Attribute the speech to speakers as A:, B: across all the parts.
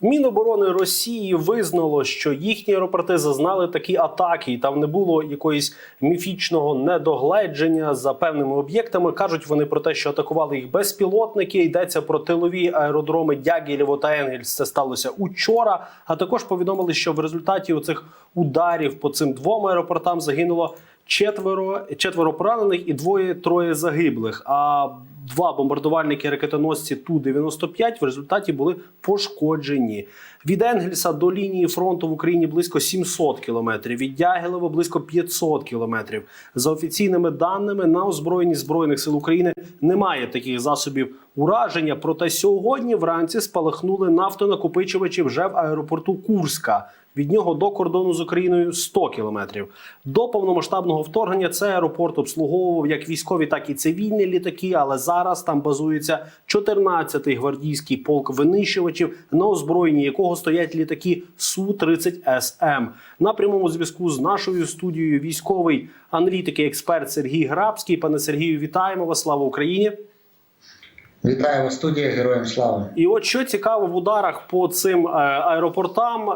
A: Міноборони Росії визнало, що їхні аеропорти зазнали такі атаки, і там не було якоїсь міфічного недогледження за певними об'єктами. кажуть вони про те, що атакували їх безпілотники. Йдеться про тилові аеродроми Дягілєво та Енгельс. Це сталося учора. А також повідомили, що в результаті оцих ударів по цим двом аеропортам загинуло четверо, четверо поранених і двоє троє загиблих. А два бомбардувальники ракетоносці Ту-95 в результаті були пошкоджені. Від Енгельса до лінії фронту в Україні близько 700 кілометрів, від Дягілева близько 500 кілометрів. За офіційними даними, на озброєнні збройних сил України немає таких засобів ураження. Проте сьогодні вранці спалахнули нафтонакопичувачі вже в аеропорту Курська. Від нього до кордону з Україною 100 кілометрів. До повномасштабного вторгнення цей аеропорт обслуговував як військові, так і цивільні літаки. Але зараз там базується 14-й гвардійський полк винищувачів, на озброєнні якого стоять літаки су 30 СМ. На прямому зв'язку з нашою студією військовий аналітик і експерт Сергій Грабський. Пане Сергію, вітаємо вас! Слава Україні!
B: Вітаю вас, студія, героям слава.
A: І от що цікаво в ударах по цим е, аеропортам, е,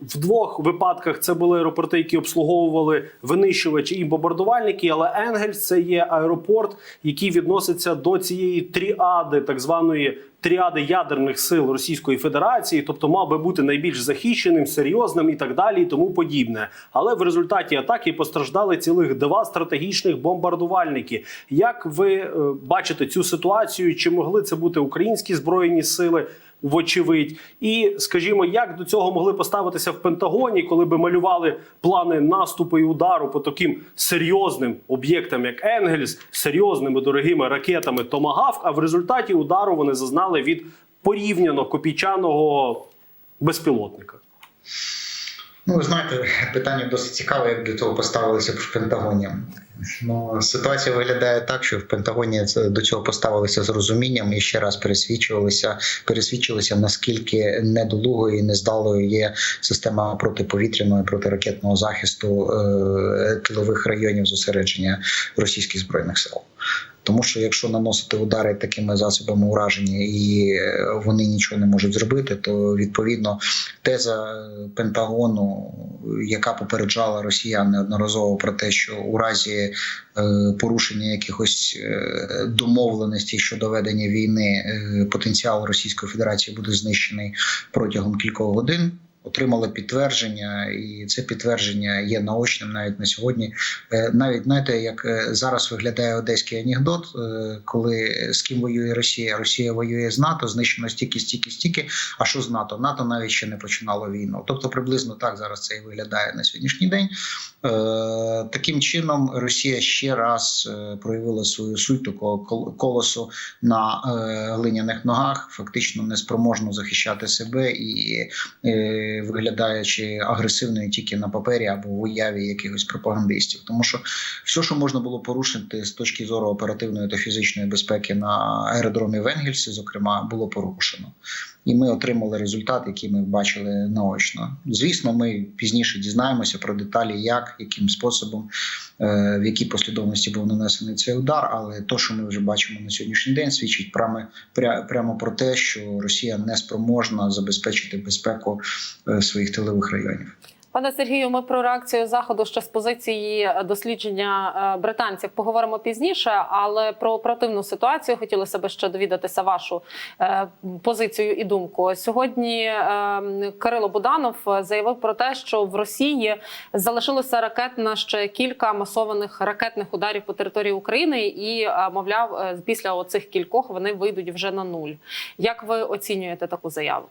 A: в двох випадках це були аеропорти, які обслуговували винищувачі і бомбардувальники. Але Енгельс це є аеропорт, який відноситься до цієї тріади, так званої тріади ядерних сил Російської Федерації, тобто мав би бути найбільш захищеним, серйозним і так далі, і тому подібне. Але в результаті атаки постраждали цілих два стратегічних бомбардувальники. Як ви е, бачите цю ситуацію? Чи могли це бути українські збройні сили? Вочевидь, і скажімо, як до цього могли поставитися в Пентагоні, коли би малювали плани наступу і удару по таким серйозним об'єктам, як Енгельс, серйозними дорогими ракетами Томагавк, а в результаті удару вони зазнали від порівняно копійчаного безпілотника.
B: Ну, ви знаєте, питання досить цікаве, як до цього поставилися в Пентагоні. Ну, ситуація виглядає так, що в Пентагоні до цього поставилися з розумінням і ще раз пересвідчувалися, пересвідчилися, наскільки недолугою і нездалою є система протиповітряного і протиракетного захисту е, тилових районів зосередження російських збройних сил. Тому що якщо наносити удари такими засобами ураження і е, вони нічого не можуть зробити, то відповідно теза Пентагону, яка попереджала росіян неодноразово про те, що у разі е, порушення якихось е, домовленостей щодо ведення війни потенціал Російської Федерації буде знищений протягом кількох годин. Отримали підтвердження, і це підтвердження є наочним навіть на сьогодні. Е, Навіть знаєте, як е, зараз виглядає одеський анекдот, е, коли з ким воює Росія? Росія воює з НАТО, знищено стільки, стільки, стільки. А що з НАТО? НАТО навіть ще не починало війну. Тобто, приблизно так зараз це і виглядає на сьогоднішній день. Таким чином, Росія ще раз проявила свою суть такого кол- колосу на глиняних ногах, фактично неспроможно захищати себе і виглядаючи агресивною тільки на папері або в уяві якихось пропагандистів, тому що все, що можна було порушити з точки зору оперативної та фізичної безпеки на аеродромі в Енгельсі, зокрема, було порушено. І ми отримали результат, який ми бачили наочно. Звісно, ми пізніше дізнаємося про деталі, як, яким способом, е, в якій послідовності був нанесений цей удар. Але то, що ми вже бачимо на сьогоднішній день, свідчить прямо, пря- прямо про те, що Росія не спроможна забезпечити безпеку е, своїх тилових районів.
C: Пане Сергію, ми про реакцію заходу ще з позиції дослідження е, британців поговоримо пізніше, але про оперативну ситуацію хотілося б ще довідатися вашу е, позицію і думку. Сьогодні е, Кирило Буданов заявив про те, що в Росії залишилося ракет на ще кілька масованих ракетних ударів по території України, і е, мовляв, е, після оцих кількох вони вийдуть вже на нуль. Як ви оцінюєте таку заяву?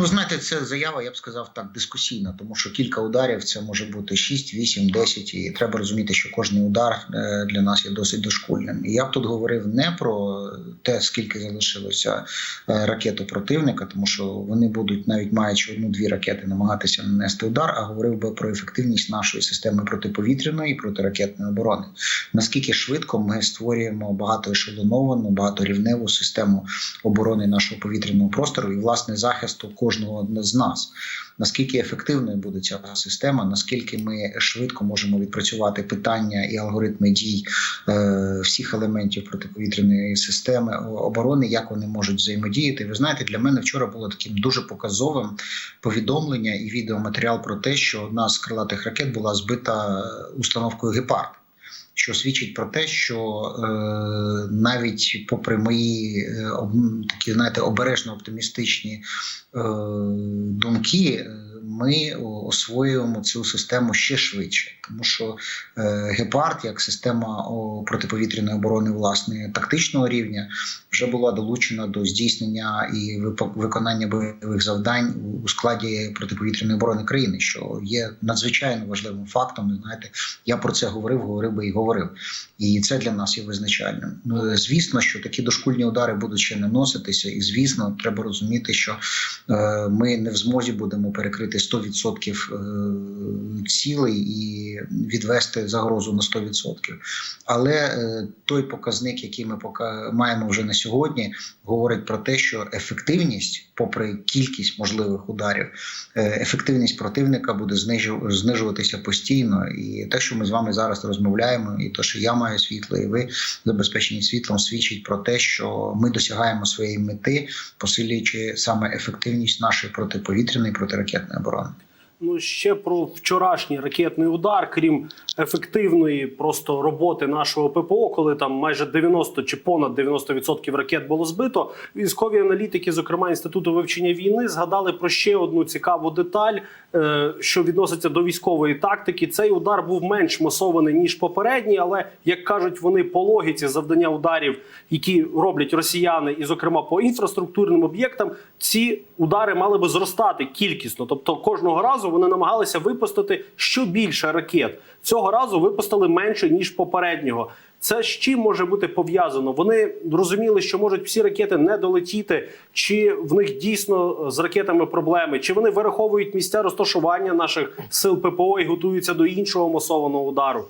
B: Ну, знаєте, це заява, я б сказав так, дискусійна, тому що кілька ударів це може бути 6, 8, 10, і треба розуміти, що кожний удар е, для нас є досить дошкульним. І я б тут говорив не про те, скільки залишилося е, ракет у противника, тому що вони будуть навіть маючи одну-дві ракети намагатися нанести удар, а говорив би про ефективність нашої системи протиповітряної і протиракетної оборони. Наскільки швидко ми створюємо багатоешелоновану, багаторівневу систему оборони нашого повітряного простору і власне захисту кожного кожного з нас. Наскільки ефективною буде ця система, наскільки ми швидко можемо відпрацювати питання і алгоритми дій е, всіх елементів протиповітряної системи оборони, як вони можуть взаємодіяти. Ви знаєте, для мене вчора було таким дуже показовим повідомлення і відеоматеріал про те, що одна з крилатих ракет була збита установкою гепард. Що свідчить про те, що е, навіть попри мої е, такі знаєте обережно оптимістичні е, думки, е, ми освоюємо цю систему ще швидше, тому що е, гепард, як система протиповітряної оборони власне тактичного рівня, вже була долучена до здійснення і виконання бойових завдань у складі протиповітряної оборони країни, що є надзвичайно важливим фактом. Знаєте, я про це говорив, говорив би і говорив. І це для нас є визначальним. Ну, Звісно, що такі дошкульні удари будуть ще наноситися, і звісно, треба розуміти, що е, ми не в змозі будемо перекрити 100% е, цілей і відвести загрозу на 100%. Але е, той показник, який ми маємо вже на сьогодні, говорить про те, що ефективність, попри кількість можливих ударів, е, ефективність противника буде знижу- знижуватися постійно. І те, що ми з вами зараз розмовляємо, і те, що я маю світло, і ви забезпечені світлом, свідчить про те, що ми досягаємо своєї мети, посилюючи саме ефективність нашої протиповітряної протиракетної بڕۆن.
A: Ну ще про вчорашній ракетний удар, крім ефективної просто роботи нашого ППО, коли там майже 90 чи понад 90% ракет було збито. Військові аналітики, зокрема інституту вивчення війни, згадали про ще одну цікаву деталь, е, що відноситься до військової тактики. Цей удар був менш масований ніж попередній, але як кажуть вони по логіці завдання ударів, які роблять росіяни, і зокрема по інфраструктурним об'єктам, ці удари мали би зростати кількісно. Тобто кожного разу вони намагалися випустити що більше ракет. Цього разу випустили менше ніж попереднього. Це з чим може бути пов'язано? Вони розуміли, що можуть всі ракети не долетіти, чи в них дійсно з ракетами проблеми, чи вони вираховують місця розташування наших сил ППО і готуються до іншого масованого удару.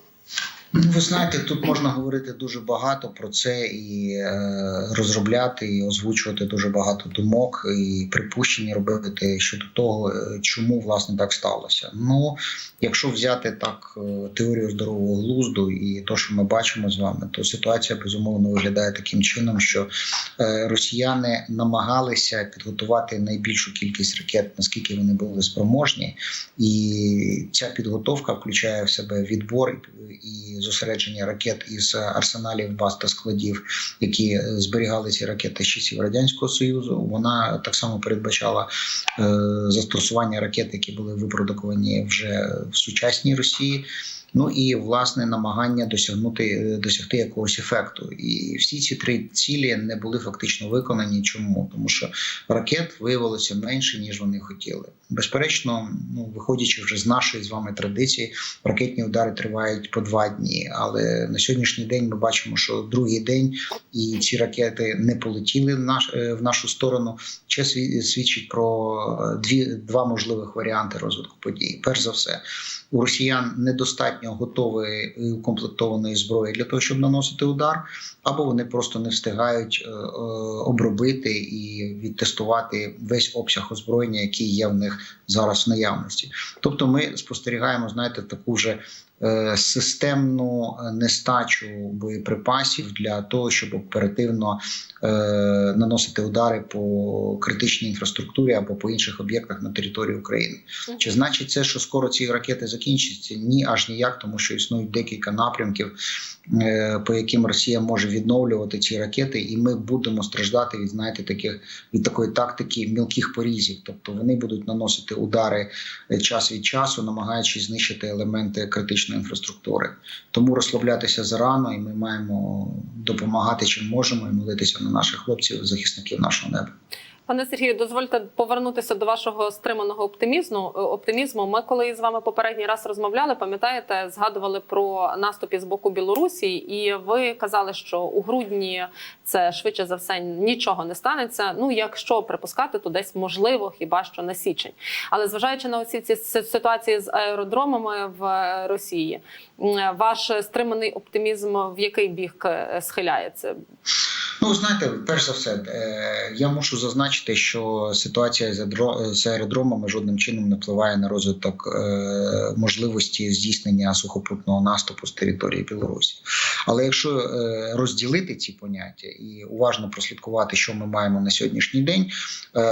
B: Ну, ви знаєте, тут можна говорити дуже багато про це і е, розробляти, і озвучувати дуже багато думок і припущень робити щодо того, е, чому власне так сталося. Ну, якщо взяти так е, теорію здорового глузду і то, що ми бачимо з вами, то ситуація безумовно виглядає таким чином, що е, росіяни намагалися підготувати найбільшу кількість ракет, наскільки вони були спроможні, і ця підготовка включає в себе відбор і зосередження ракет із арсеналів баз та складів, які е, зберігали ці ракети з часів радянського союзу. Вона так само передбачала е, застосування ракет, які були випродуковані вже в сучасній Росії. Ну і власне намагання досягнути е, досягти якогось ефекту. І всі ці три цілі не були фактично виконані. Чому? Тому що ракет виявилося менше ніж вони хотіли. Безперечно, ну виходячи вже з нашої з вами традиції, ракетні удари тривають по два дні. Але на сьогоднішній день ми бачимо, що другий день і ці ракети не полетіли в наш е, в нашу сторону. Це свідчить про е, дві два можливих варіанти розвитку подій. Перш за все, у росіян недостатньо готової і укомплектованої зброї для того, щоб наносити удар, або вони просто не встигають е, е, обробити і відтестувати весь обсяг озброєння, який є в них зараз в наявності. Тобто, ми спостерігаємо, знаєте, таку вже е, системну е, нестачу боєприпасів для того, щоб оперативно е, наносити удари по критичній інфраструктурі або по інших об'єктах на території України. Чи значить це, що скоро ці ракети закінчаться? Ні, аж ніяк, тому що існують декілька напрямків, е, по яким Росія може відновлювати ці ракети, і ми будемо страждати від знаєте таких від такої тактики мілких порізів. Тобто вони будуть наносити удари е, час від часу, намагаючись знищити елементи критичної інфраструктури. Тому розслаблятися зарано, і ми маємо допомагати чим можемо і молитися на наших хлопців, захисників нашого неба.
C: Пане Сергію, дозвольте повернутися до вашого стриманого оптимізму. е, Оптимізму. Ми коли з вами попередній раз розмовляли, пам'ятаєте, згадували про наступі з боку Білорусі, і ви казали, що у грудні це швидше за все нічого не станеться. Ну якщо припускати, то десь можливо, хіба що на січень. Але зважаючи на усі ці ситуації з аеродромами в Росії, ваш стриманий оптимізм в який бік е, схиляється?
B: Ну, знаєте, перш за все, е, я мушу зазначити. що ситуація з аеро- з аеродромами жодним чином не впливає на розвиток е, можливості здійснення сухопутного наступу з території Білорусі. Але якщо е, розділити ці поняття і уважно прослідкувати, що ми маємо на сьогоднішній день,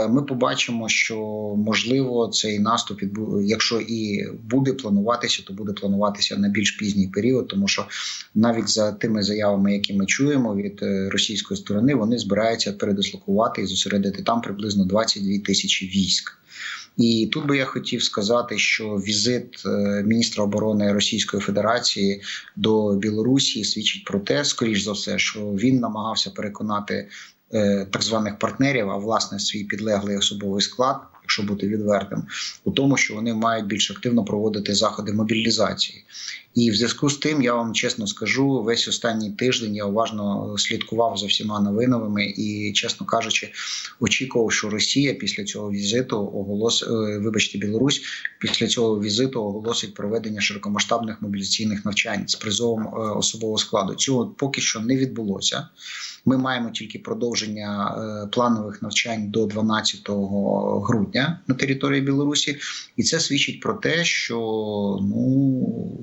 B: ми побачимо, що можливо цей наступ, якщо і буде плануватися, то буде плануватися на більш пізній період, тому що навіть за тими заявами, які ми чуємо від російської сторони, вони збираються передислокувати і зосередити там приблизно 22 тисячі військ. І тут би я хотів сказати, що візит е, міністра оборони Російської Федерації до Білорусі свідчить про те, скоріш за все, що він намагався переконати е, так званих партнерів, а власне свій підлеглий особовий склад, якщо бути відвертим, у тому, що вони мають більш активно проводити заходи мобілізації. І в зв'язку з тим я вам чесно скажу, весь останній тиждень я уважно слідкував за всіма новинами і, чесно кажучи, очікував, що Росія після цього візиту оголос, е, вибачте, Білорусь після цього візиту оголосить проведення широкомасштабних мобілізаційних навчань з призовом е, особового складу. Цього поки що не відбулося. Ми маємо тільки продовження е, планових навчань до 12 грудня на території Білорусі, і це свідчить про те, що ну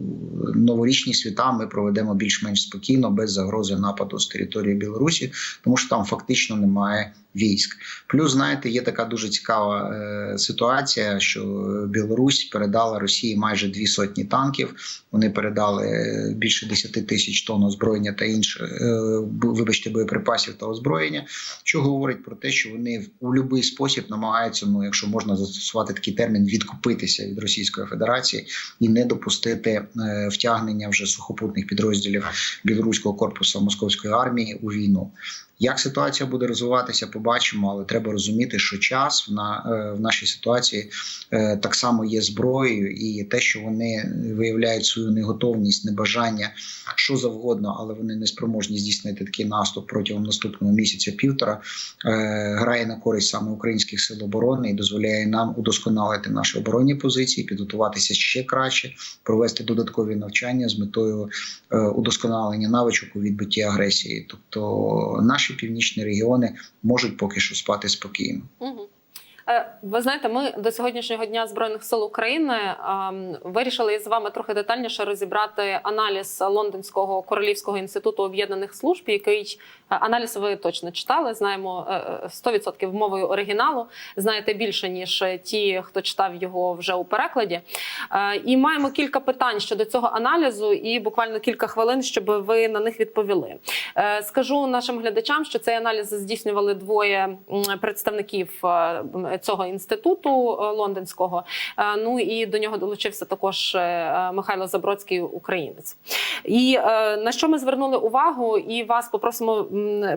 B: новорічні свята ми проведемо більш-менш спокійно, без загрози нападу з території Білорусі, тому що там фактично немає військ. Плюс, знаєте, є така дуже цікава е, ситуація, що Білорусь передала Росії майже дві сотні танків. Вони передали е, більше 10 тисяч тонн озброєння та інших, е, вибачте, боєприпасів та озброєння, що говорить про те, що вони у будь-який спосіб намагаються, ну якщо можна застосувати такий термін, відкупитися від Російської Федерації і не допустити е, втягнення вже сухопутних підрозділів білоруського корпусу московської армії у війну. Як ситуація буде розвиватися, побачимо, але треба розуміти, що час в, на, е, в нашій ситуації е, так само є зброєю, і те, що вони виявляють свою неготовність, небажання, що завгодно, але вони не спроможні здійснити такий наступ протягом наступного місяця півтора, е, грає на користь саме українських сил оборони і дозволяє нам удосконалити наші оборонні позиції, підготуватися ще краще, провести додаткові навчання з метою удосконалення навичок у відбитті агресії. Тобто наші північні регіони можуть поки що спати спокійно.
C: Угу. Ви знаєте, ми до сьогоднішнього дня збройних сил України ем, вирішили з вами трохи детальніше розібрати аналіз Лондонського королівського інституту об'єднаних служб, який е, аналіз ви точно читали. Знаємо е, е, 100% мовою оригіналу. Знаєте більше ніж ті, хто читав його вже у перекладі. Е, І маємо кілька питань щодо цього аналізу, і буквально кілька хвилин, щоб ви на них відповіли. Е, Скажу нашим глядачам, що цей аналіз здійснювали двоє представників е, цього інституту е, лондонського. Е, Ну і до нього долучився також е, Михайло Забродський, українець. І на що ми звернули увагу, і вас попросимо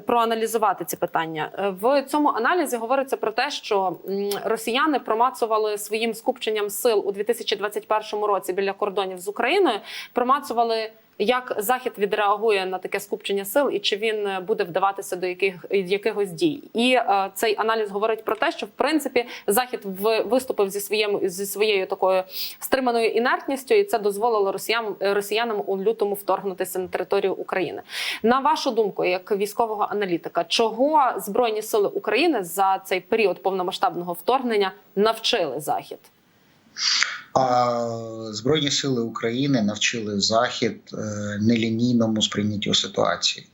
C: проаналізувати ці питання. В цьому аналізі говориться про те, що росіяни промацували своїм скупченням сил у 2021 році біля кордонів з Україною. Промацували як захід відреагує на таке скупчення сил, і чи він е, буде вдаватися до яких якихось дій? І е, цей аналіз говорить про те, що в принципі захід в виступив зі своєю зі своєю такою стриманою інертністю, і це дозволило росіянам росіянам у лютому вторгнутися на територію України. На вашу думку, як військового аналітика, чого збройні сили України за цей період повномасштабного вторгнення навчили захід?
B: А Збройні сили України навчили Захід е, нелінійному сприйняттю ситуації.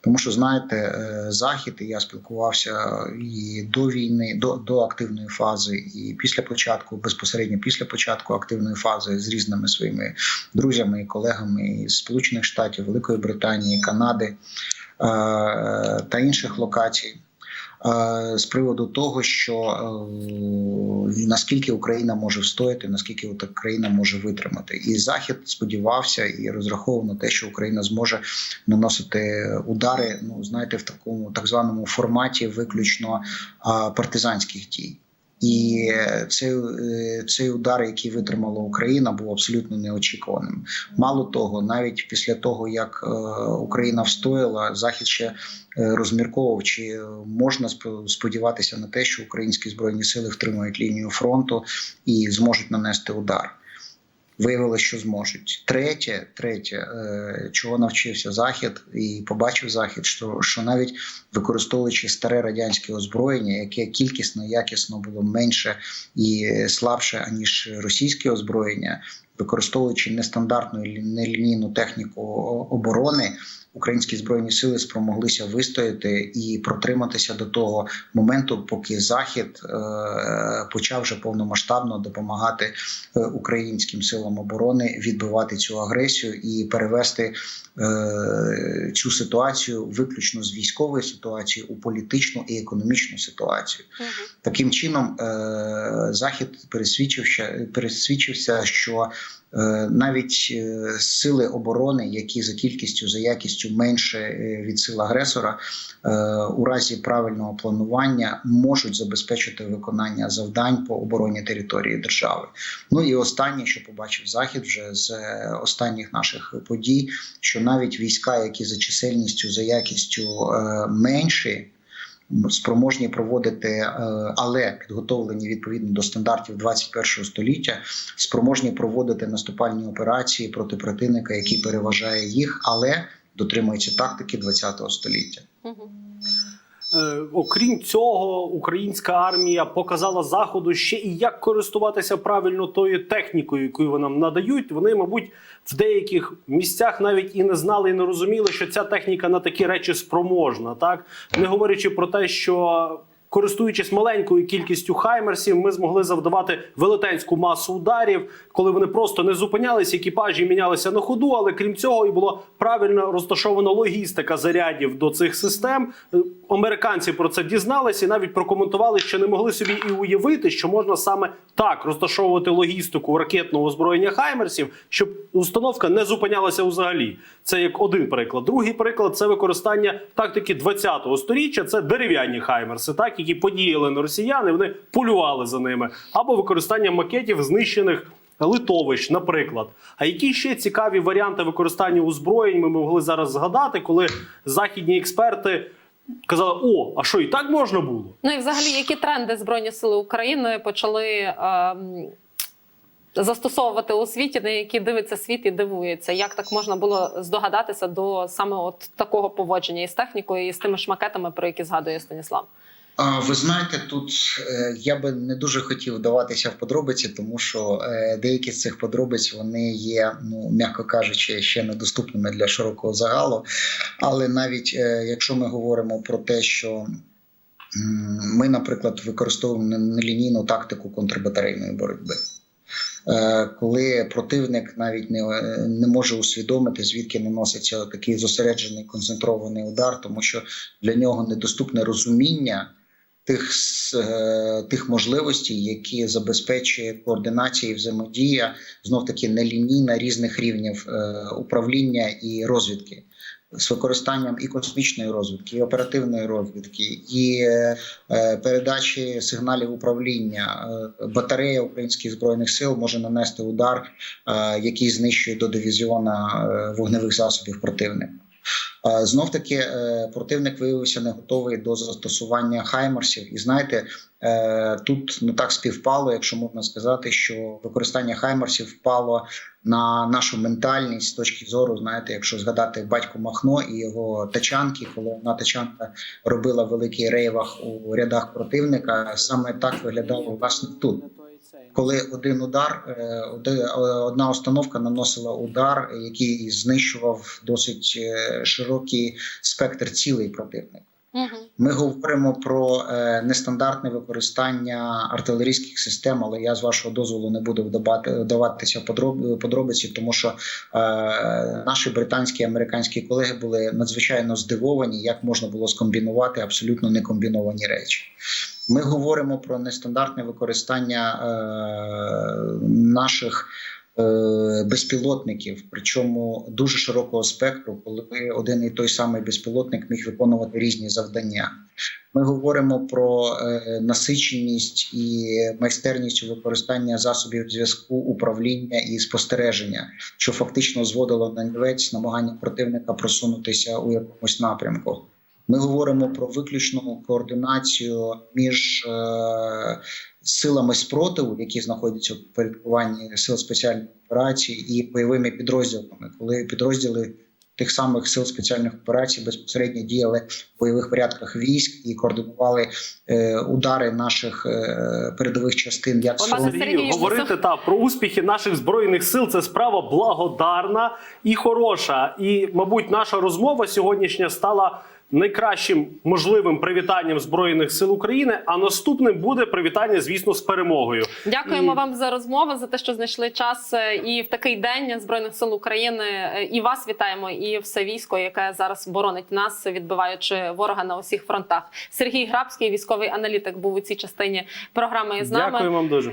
B: Тому що знаєте, е, захід, і я спілкувався і до війни, до, до активної фази, і після початку, безпосередньо після початку активної фази з різними своїми друзями і колегами із Сполучених Штатів, Великої Британії, Канади е, та інших локацій. Е, З приводу того, що е, наскільки Україна може встояти, наскільки Україна може витримати, і Захід сподівався і розраховував на те, що Україна зможе наносити удари. Ну знаєте, в такому так званому форматі виключно партизанських дій. І цей, е, цей удар, який витримала Україна, був абсолютно неочікуваним. Мало того, навіть після того як е, Україна встояла, захід ще е, розмірковував, чи можна сп- сподіватися на те, що українські збройні сили втримають лінію фронту і зможуть нанести удар. Виявилося, що зможуть. Третє, третє, е, чого навчився Захід, і побачив Захід, що, що навіть використовуючи старе радянське озброєння, яке кількісно, якісно було менше і слабше аніж російське озброєння, використовуючи нестандартну і нелінійну техніку оборони, українські збройні сили спромоглися вистояти і протриматися до того моменту, поки Захід е, почав вже повномасштабно допомагати е, українським силам оборони відбивати цю агресію і перевести е, цю ситуацію виключно з військової ситуації у політичну і економічну ситуацію.
C: Мгм.
B: Таким чином, Захід пересвідчився, пересвідчився, що навіть е, сили оборони, які за кількістю за якістю менше е, від сил агресора, е, у разі правильного планування можуть забезпечити виконання завдань по обороні території держави. Ну і останнє, що побачив захід вже з е, останніх наших подій, що навіть війська, які за чисельністю за якістю е, менші спроможні проводити, е, але підготовлені відповідно до стандартів 21 століття, спроможні проводити наступальні операції проти противника, який переважає їх, але дотримується тактики 20 століття.
A: Е, окрім цього, українська армія показала заходу ще і як користуватися правильно тою технікою, яку вона надають. Вони, мабуть, в деяких місцях навіть і не знали, і не розуміли, що ця техніка на такі речі спроможна. Так не говорячи про те, що. Користуючись маленькою кількістю хаймерсів, ми змогли завдавати велетенську масу ударів, коли вони просто не зупинялися, екіпажі мінялися на ходу. Але крім цього, і було правильно розташована логістика зарядів до цих систем. Американці про це дізналися і навіть прокоментували, що не могли собі і уявити, що можна саме так розташовувати логістику ракетного озброєння хаймерсів, щоб установка не зупинялася взагалі. Це як один приклад. Другий приклад це використання тактики 20-го сторіччя. Це дерев'яні хаймерси, так які подіяли на росіян, і вони полювали за ними, або використання макетів знищених. Литовищ, наприклад, а які ще цікаві варіанти використання озброєнь ми могли зараз згадати, коли західні експерти казали: о, а що і так можна було?
C: Ну і взагалі, які тренди Збройні Сили України почали ем, застосовувати у світі, на які дивиться світ і дивується? Як так можна було здогадатися до саме от такого поводження із технікою і з тими шмакетами, про які згадує Станіслав?
B: Ви знаєте, тут е, я би не дуже хотів вдаватися в подробиці, тому що е, деякі з цих подробиць вони є, ну м'яко кажучи, ще недоступними для широкого загалу. Але навіть е, якщо ми говоримо про те, що ми, наприклад, використовуємо нелінійну тактику контрбатарейної боротьби. Коли противник навіть не, не може усвідомити, звідки наноситься такий зосереджений концентрований удар, тому що для нього недоступне розуміння тих, е, тих можливостей, які забезпечує координація і взаємодія, знов таки нелінійна різних рівнів е, управління і розвідки. З використанням і космічної розвідки, і оперативної розвідки, і е, передачі сигналів управління. Батарея українських збройних сил може нанести удар, який знищує до дивізіона вогневих засобів противника. Е, Знов таки е, противник виявився не готовий до застосування хаймерсів. І знаєте, е, тут не так співпало, якщо можна сказати, що використання хаймерсів впало на нашу ментальність з точки зору, знаєте, якщо згадати батько Махно і його тачанки, коли одна тачанка робила великий рейвах у рядах противника, саме так виглядало власне тут. Коли один удар, е, е, одна установка наносила удар, який знищував досить е, широкий спектр цілей противника. Ми говоримо про нестандартне використання артилерійських систем, але я з вашого дозволу не буду вдавати, вдаватися подробиці, тому що наші британські і американські колеги були надзвичайно здивовані, як можна було скомбінувати абсолютно некомбіновані речі. Ми говоримо про нестандартне використання е, наших е, безпілотників, причому дуже широкого спектру, коли один і той самий безпілотник міг виконувати різні завдання. Ми говоримо про е, насиченість і майстерність використання засобів зв'язку, управління і спостереження, що фактично зводило на нівець намагання противника просунутися у якомусь напрямку. Ми говоримо про виключну координацію між е, силами спротиву, які знаходяться в підпорядкуванні сил спеціальних операцій, і бойовими підрозділами, коли підрозділи тих самих сил спеціальних операцій безпосередньо діяли в бойових порядках військ і координували е, удари наших е, передових частин, як
C: Сергію,
A: говорити та про успіхи наших збройних сил це справа благодарна і хороша. І, мабуть, наша розмова сьогоднішня стала найкращим можливим привітанням збройних сил України. А наступним буде привітання, звісно, з перемогою.
C: Дякуємо
A: І-
C: вам за розмову, за те, що знайшли час е, і в такий день збройних сил України. е, І вас вітаємо, і все військо, яке зараз боронить нас, відбиваючи ворога на усіх фронтах. Сергій Грабський, військовий аналітик, був у цій частині програми з нами.
A: Дякую вам дуже.